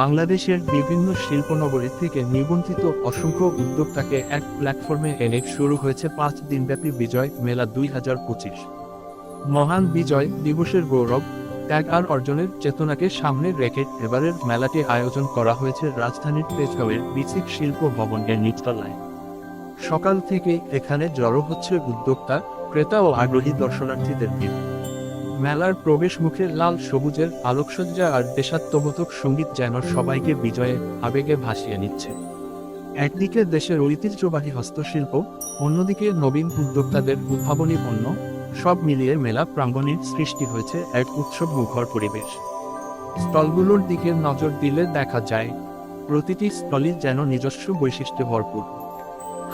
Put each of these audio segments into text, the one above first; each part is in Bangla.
বাংলাদেশের বিভিন্ন শিল্পনগরী থেকে নিবন্ধিত অসংখ্য উদ্যোক্তাকে এক প্ল্যাটফর্মে এনে শুরু হয়েছে পাঁচ দিনব্যাপী বিজয় মেলা দুই হাজার পঁচিশ। মহান বিজয় দিবসের গৌরব, ত্যাগ আর অর্জনের চেতনাকে সামনে রেখে এবারের মেলাটি আয়োজন করা হয়েছে রাজধানীর তেজগাঁওয়ের বিসিক শিল্প ভবনের নিচতলায়। সকাল থেকে এখানে জড়ো হচ্ছে উদ্যোক্তা, ক্রেতা ও আগ্রহী দর্শনার্থীদের ভিড়। মেলার প্রবেশ মুখে লাল সবুজের আলোকসজ্জা আর দেশাত্মবোধক সংগীত যেন সবাইকে বিজয়ে, আবেগে ভাসিয়ে নিচ্ছে। একদিকে দেশের ঐতিহ্যবাহী হস্তশিল্প, অন্যদিকে নবীন উদ্যোক্তাদের উদ্ভাবনী পণ্য, সব মিলিয়ে মেলা প্রাঙ্গণের সৃষ্টি হয়েছে এক উৎসব মুখর পরিবেশ। স্টলগুলোর দিকে নজর দিলে দেখা যায়, প্রতিটি স্টলই যেন নিজস্ব বৈশিষ্ট্যে ভরপুর।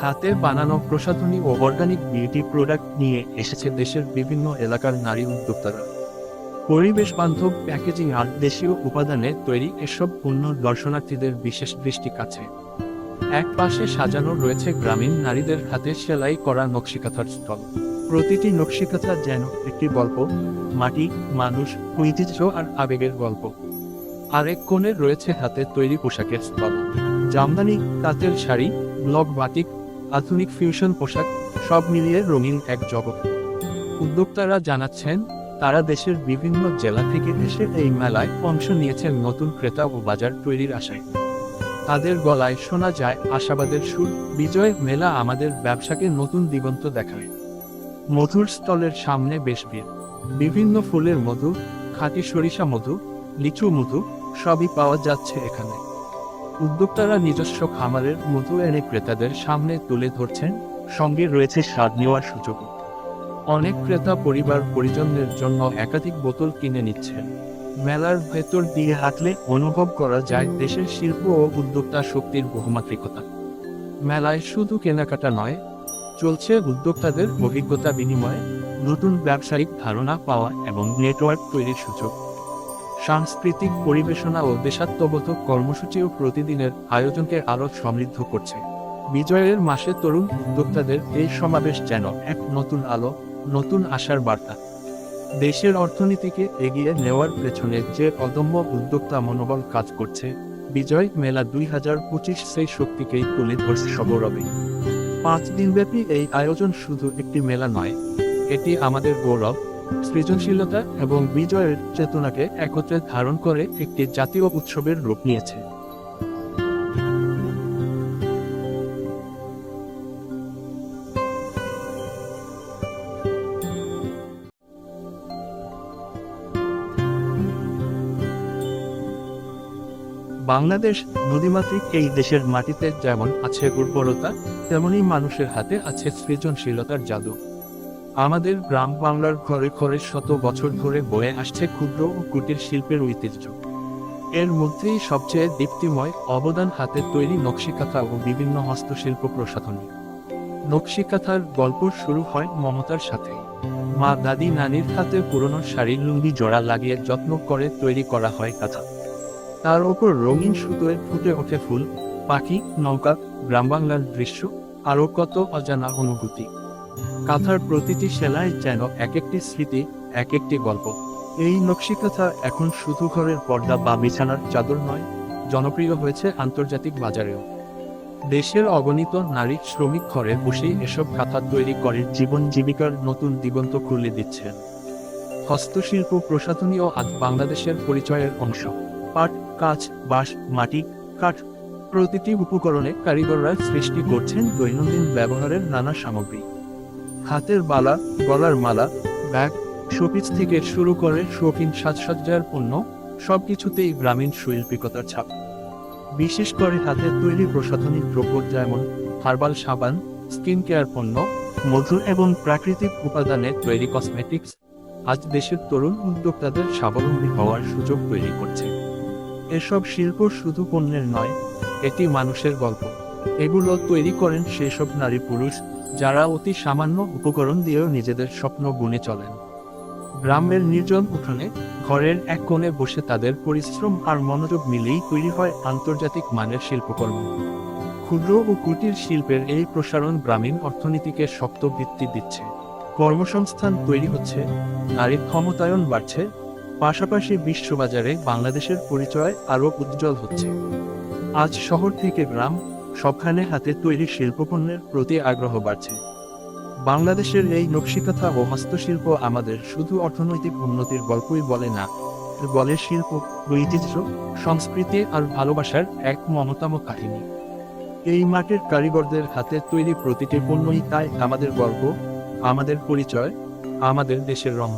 হাতে বানানো প্রসাধনী ও অর্গানিক বিউটি প্রোডাক্ট নিয়ে এসেছে দেশের বিভিন্ন এলাকার নারী উদ্যোক্তারা। পরিবেশ বান্ধব প্যাকেজিং আর দেশীয় উপাদানে তৈরি এসব পণ্য দর্শনার্থীদের বিশেষ দৃষ্টি কাছে। এক পাশে সাজানো রয়েছে গ্রামীণ নারীদের হাতে সেলাই করা নকশিকাথার স্টল। প্রতিটি নকশিকাথা যেন একটি গল্প, মাটি, মানুষ, ঐতিহ্য আর আবেগের গল্প। আরেক কোণে রয়েছে হাতে তৈরি পোশাকের স্থল জামদানি, তাঁতের শাড়ি ব্লক বাটিক আধুনিক ফিউশন পোশাক, সব মিলিয়ে রঙিন এক জগৎ। উদ্যোক্তারা জানাচ্ছেন, তারা দেশের বিভিন্ন জেলা থেকে এসে এই মেলায় অংশ নিয়েছেন নতুন ক্রেতা ও বাজার তৈরির আশায়। তাদের গলায় শোনা যায়, আশাবাদের সুর, বিজয় মেলা আমাদের ব্যবসাকে নতুন দিগন্ত দেখায়। মধুর স্টলের সামনে বেশ ভিড়। বিভিন্ন ফুলের মধু, খাঁটি সরিষা মধু, লিচু মধু, সবই পাওয়া যাচ্ছে এখানে। উদ্যোক্তারা নিজস্ব খামারের মধু এনে ক্রেতাদের সামনে তুলে ধরছেন। সঙ্গে রয়েছে স্বাদ নেওয়ার সুযোগ। অনেক ক্রেতা পরিবার পরিজনদের জন্য একাধিক বোতল কিনে নিচ্ছেন। মেলার ভেতর দিয়ে হাঁটলে অনুভব করা যায় দেশের শিল্প ও উদ্যোক্তা শক্তির বহুমাত্রিকতা। মেলায় শুধু কেনাকাটা নয়, চলছে উদ্যোক্তাদের অভিজ্ঞতা বিনিময়ে, নতুন ব্যবসায়িক ধারণা পাওয়া এবং নেটওয়ার্ক তৈরির সুযোগ। সাংস্কৃতিক, পরিবেশনা ও দেশাত্মবোধক কর্মসূচিও প্রতিদিনের আয়োজনকে আরও সমৃদ্ধ করছে। বিজয়ের মাসে তরুণ উদ্যোক্তাদের এই সমাবেশ যেন এক নতুন আলো, নতুন আশার বার্তা। দেশের অর্থনীতিকে এগিয়ে নেওয়ার পেছনে যে অদম্য উদ্যোক্তা মনোবল কাজ করছে, বিজয় মেলা দুই হাজার পঁচিশ সেই শক্তিকেই তুলে ধরছে সগৌরবে পাঁচ দিনব্যাপী এই আয়োজন শুধু একটি মেলা নয়, এটি আমাদের গৌরব সৃজনশীলতা এবং বিজয়ের চেতনাকে একত্রে ধারণ করে একটি জাতীয় উৎসবের রূপ নিয়েছে। বাংলাদেশ নদীমাতৃক এই দেশের মাটিতে যেমন আছে উর্বরতা, তেমনি মানুষের হাতে আছে সৃজনশীলতার জাদু। আমাদের গ্রাম বাংলার ঘরে ঘরে শত বছর ধরে বয়ে আসছে ক্ষুদ্র ও কুটির শিল্পের ঐতিহ্য। এর মধ্যেই সবচেয়ে দীপ্তিময় অবদান হাতে তৈরি নকশিকাথা ও বিভিন্ন হস্তশিল্প প্রসাধনী। নকশিকাথার গল্প শুরু হয় মমতার সাথে। মা দাদি নানির হাতে পুরনো শাড়ির লুঙ্গি জোড়া লাগিয়ে যত্ন করে তৈরি করা হয় কাঁথা। তার ওপর রঙিন সুতোয় ফুটে ওঠে ফুল, পাখি, নৌকা, গ্রাম বাংলার দৃশ্য, আরও কত অজানা অনুভূতি। কাঁথার প্রতিটি সেলাই যেন এক একটি স্মৃতি এক একটি গল্প। এই নকশিকাথা এখন শুধু ঘরের পর্দা বা বিছানার চাদর নয়, জনপ্রিয় হয়েছে আন্তর্জাতিক বাজারেও। দেশের অগণিত নারী শ্রমিক ঘরে বসেই এসব কাঁথা তৈরি করে জীবন জীবিকার নতুন দিগন্ত খুলে দিচ্ছেন হস্তশিল্প প্রসাধনীও আজ বাংলাদেশের পরিচয়ের অংশ। পাট, কাঁচ, বাঁশ, মাটি, কাঠ প্রতিটি উপকরণে কারিগররা সৃষ্টি করছেন দৈনন্দিন ব্যবহারের নানা সামগ্রী। হাতের বালা, গলার মালা, ব্যাগ, শোপিস থেকে শুরু করে শৌখিন সাজসজ্জার পণ্য, সবকিছুতেই গ্রামীণ শৈল্পিকতার ছাপ। বিশেষ করে হাতের তৈরি প্রসাধনী দ্রব্য যেমন হার্বাল সাবান স্কিন কেয়ার পণ্য, মধু এবং প্রাকৃতিক উপাদানে তৈরি কসমেটিক্স, আজ দেশের তরুণ উদ্যোক্তাদের স্বাবলম্বী হওয়ার সুযোগ তৈরি করছে। এসব শিল্প শুধু পণ্যের নয়, এটি মানুষের গল্প। এগুলো তৈরি করেন সেসব নারী পুরুষ যারা অতি সামান্য উপকরণ দিয়েও নিজেদের স্বপ্ন গুনে চলেন। গ্রামের নির্জন উঠোনে, ঘরের এক কোণে বসে তাদের পরিশ্রম আর মনোযোগ মিলেই তৈরি হয় আন্তর্জাতিক মানের শিল্পকর্ম। ক্ষুদ্র ও কুটির শিল্পের এই প্রসারণ গ্রামীণ অর্থনীতিকে শক্ত ভিত্তি দিচ্ছে। কর্মসংস্থান তৈরি হচ্ছে নারীর ক্ষমতায়ন বাড়ছে, পাশাপাশি বিশ্ববাজারে বাংলাদেশের পরিচয় আরও উজ্জ্বল হচ্ছে। আজ শহর থেকে গ্রাম সবখানে হাতে তৈরি শিল্পপণ্যের প্রতি আগ্রহ বাড়ছে। বাংলাদেশের এই নকশিকাথা ও হস্তশিল্প আমাদের শুধু অর্থনৈতিক উন্নতির গল্পই বলে না বলে শিল্প ঐতিহ্য সংস্কৃতি আর ভালোবাসার এক মমতাম কাহিনী। এই মাটির কারিগরদের হাতে তৈরি প্রতিটি পণ্যই তাই আমাদের গর্ব আমাদের পরিচয়, আমাদের দেশের রং